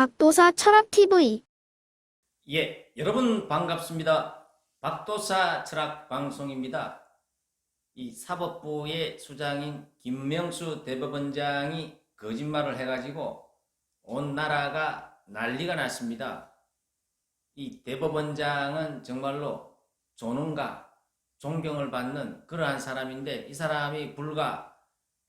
박도사 철학TV 예, 여러분 반갑습니다. 박도사 철학 방송입니다. 이 사법부의 수장인 김명수 대법원장이 거짓말을 해가지고 온 나라가 난리가 났습니다. 이 대법원장은 정말로 존엄과 존경을 받는 그러한 사람인데 이 사람이 불과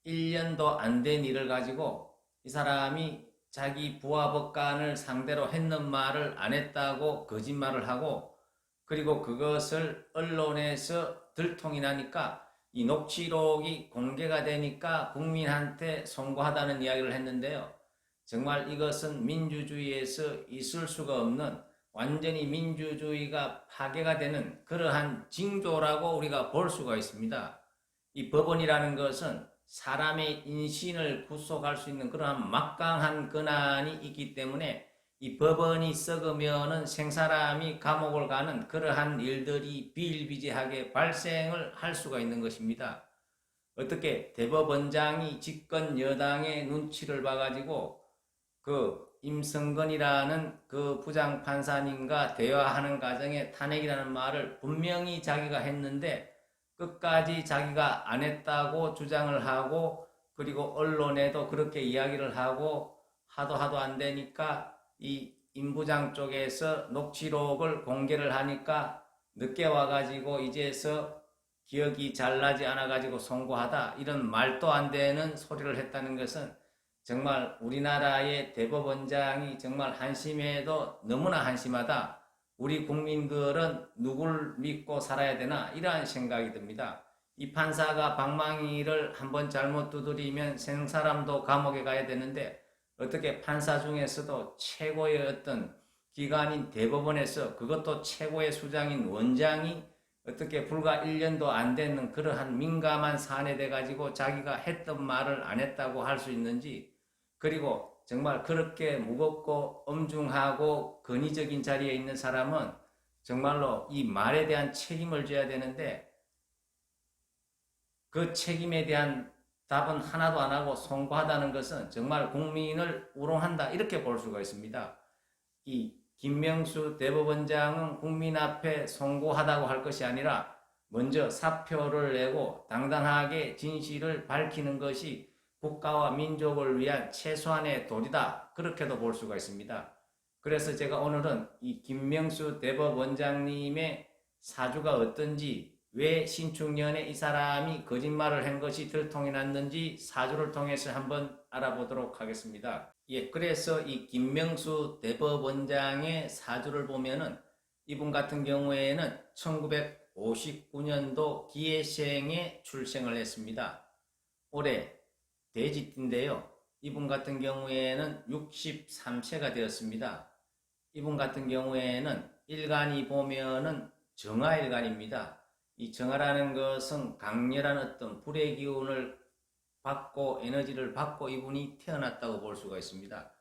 1년도 안 된 일을 가지고 이 사람이 자기 부하법관을 상대로 했는 말을 안 했다고 거짓말을 하고 그리고 그것을 언론에서 들통이 나니까 이 녹취록이 공개가 되니까 국민한테 송구하다는 이야기를 했는데요. 정말 이것은 민주주의에서 있을 수가 없는 완전히 민주주의가 파괴가 되는 그러한 징조라고 우리가 볼 수가 있습니다. 이 법원이라는 것은 사람의 인신을 구속할 수 있는 그러한 막강한 권한이 있기 때문에 이 법원이 썩으면은 생사람이 감옥을 가는 그러한 일들이 비일비재하게 발생을 할 수가 있는 것입니다. 어떻게 대법원장이 집권 여당의 눈치를 봐가지고 그 임성건이라는 그 부장 판사님과 대화하는 과정에 탄핵이라는 말을 분명히 자기가 했는데 끝까지 자기가 안 했다고 주장을 하고 그리고 언론에도 그렇게 이야기를 하고 하도 하도 안 되니까 이 임부장 쪽에서 녹취록을 공개를 하니까 늦게 와가지고 이제서 기억이 잘 나지 않아가지고 송구하다 이런 말도 안 되는 소리를 했다는 것은 정말 우리나라의 대법원장이 정말 한심해도 너무나 한심하다. 우리 국민들은 누굴 믿고 살아야 되나 이러한 생각이 듭니다. 이 판사가 방망이를 한번 잘못 두드리면 생 사람도 감옥에 가야 되는데 어떻게 판사 중에서도 최고의 어떤 기관인 대법원에서 그것도 최고의 수장인 원장이 어떻게 불과 1년도 안 되는 그러한 민감한 사안에 대 가지고 자기가 했던 말을 안 했다고 할 수 있는지 그리고 정말 그렇게 무겁고 엄중하고 근위적인 자리에 있는 사람은 정말로 이 말에 대한 책임을 져야 되는데 그 책임에 대한 답은 하나도 안 하고 송구하다는 것은 정말 국민을 우롱한다 이렇게 볼 수가 있습니다. 이 김명수 대법원장은 국민 앞에 송구하다고 할 것이 아니라 먼저 사표를 내고 당당하게 진실을 밝히는 것이 국가와 민족을 위한 최소한의 도리다. 그렇게도 볼 수가 있습니다. 그래서 제가 오늘은 이 김명수 대법원장님의 사주가 어떤지, 왜 신축년에 이 사람이 거짓말을 한 것이 들통이 났는지 사주를 통해서 한번 알아보도록 하겠습니다. 예, 그래서 이 김명수 대법원장의 사주를 보면은 이분 같은 경우에는 1959년도 기해생에 출생을 했습니다. 올해 돼지띠인데요. 이분 같은 경우에는 63세가 되었습니다. 이분 같은 경우에는 일간이 보면은 정화일간입니다. 이 정화라는 것은 강렬한 어떤 불의 기운을 받고 에너지를 받고 이분이 태어났다고 볼 수가 있습니다.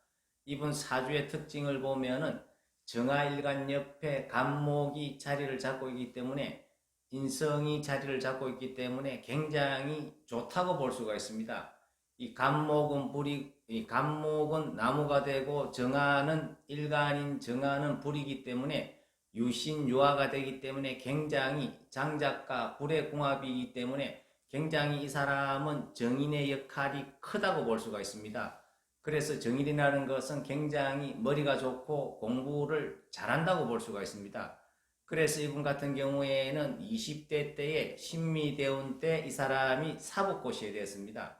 이분 사주의 특징을 보면은 정화일간 옆에 간목이 자리를 잡고 있기 때문에 인성이 자리를 잡고 있기 때문에 굉장히 좋다고 볼 수가 있습니다. 이 감목은 불이 이 감목은 나무가 되고 정화는 일간인 정화는 불이기 때문에 유신 유화가 되기 때문에 굉장히 장작과 불의 궁합이기 때문에 굉장히 이 사람은 정인의 역할이 크다고 볼 수가 있습니다. 그래서 정인이라는 것은 굉장히 머리가 좋고 공부를 잘한다고 볼 수가 있습니다. 그래서 이분 같은 경우에는 20대 때에 신미대운 때 이 사람이 사법고시에 되었습니다.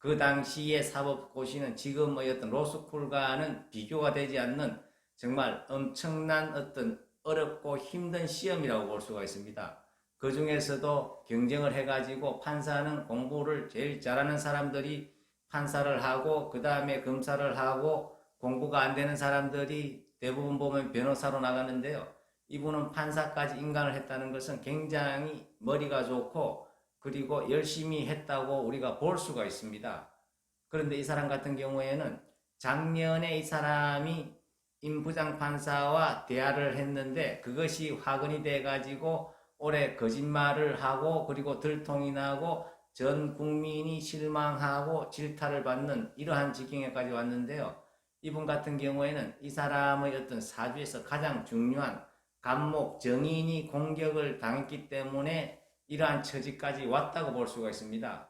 그 당시의 사법고시는 지금 의 어떤 로스쿨과는 비교가 되지 않는 정말 엄청난 어떤 어렵고 힘든 시험이라고 볼 수가 있습니다. 그 중에서도 경쟁을 해가지고 판사는 공부를 제일 잘하는 사람들이 판사를 하고 그 다음에 검사를 하고 공부가 안 되는 사람들이 대부분 보면 변호사로 나가는데요. 이분은 판사까지 인간을 했다는 것은 굉장히 머리가 좋고 그리고 열심히 했다고 우리가 볼 수가 있습니다. 그런데 이 사람 같은 경우에는 작년에 이 사람이 임부장 판사와 대화를 했는데 그것이 화근이 돼 가지고 올해 거짓말을 하고 그리고 들통이 나고 전 국민이 실망하고 질타를 받는 이러한 지경에까지 왔는데요. 이분 같은 경우에는 이 사람의 어떤 사주에서 가장 중요한 간목 정인이 공격을 당했기 때문에 이러한 처지까지 왔다고 볼 수가 있습니다.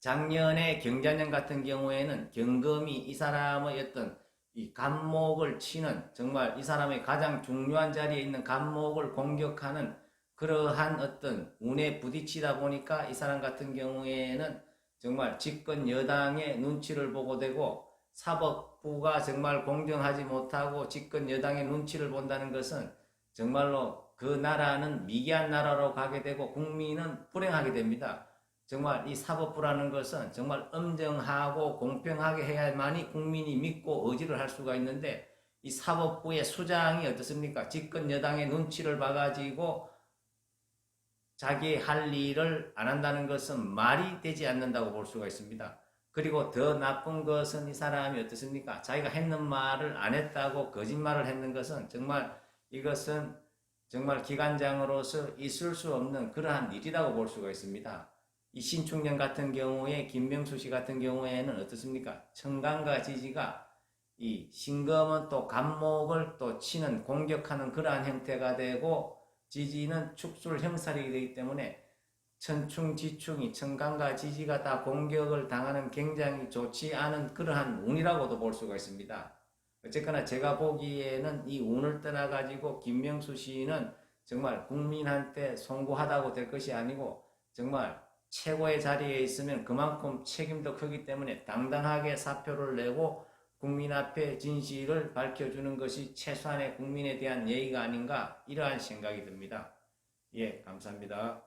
작년에 경자년 같은 경우에는 경금이 이 사람의 어떤 이 간목을 치는 정말 이 사람의 가장 중요한 자리에 있는 간목을 공격하는 그러한 어떤 운에 부딪히다 보니까 이 사람 같은 경우에는 정말 집권 여당의 눈치를 보고 되고 사법부가 정말 공정하지 못하고 집권 여당의 눈치를 본다는 것은 정말로 그 나라는 미개한 나라로 가게 되고 국민은 불행하게 됩니다. 정말 이 사법부라는 것은 정말 엄정하고 공평하게 해야만이 국민이 믿고 의지를 할 수가 있는데 이 사법부의 수장이 어떻습니까? 집권 여당의 눈치를 봐가지고 자기 할 일을 안 한다는 것은 말이 되지 않는다고 볼 수가 있습니다. 그리고 더 나쁜 것은 이 사람이 어떻습니까? 자기가 했는 말을 안 했다고 거짓말을 했는 것은 정말 이것은 정말 기관장으로서 있을 수 없는 그러한 일이라고 볼 수가 있습니다. 이 신축년 같은 경우에 김명수 씨 같은 경우에는 어떻습니까? 청강과 지지가 이 신금은 또 간목을 또 치는 공격하는 그러한 형태가 되고 지지는 축술 형살이 되기 때문에 천충 지충이 청강과 지지가 다 공격을 당하는 굉장히 좋지 않은 그러한 운이라고도 볼 수가 있습니다. 어쨌거나 제가 보기에는 이 운을 떠나가지고 김명수 씨는 정말 국민한테 송구하다고 될 것이 아니고 정말 최고의 자리에 있으면 그만큼 책임도 크기 때문에 당당하게 사표를 내고 국민 앞에 진실을 밝혀주는 것이 최소한의 국민에 대한 예의가 아닌가 이러한 생각이 듭니다. 예, 감사합니다.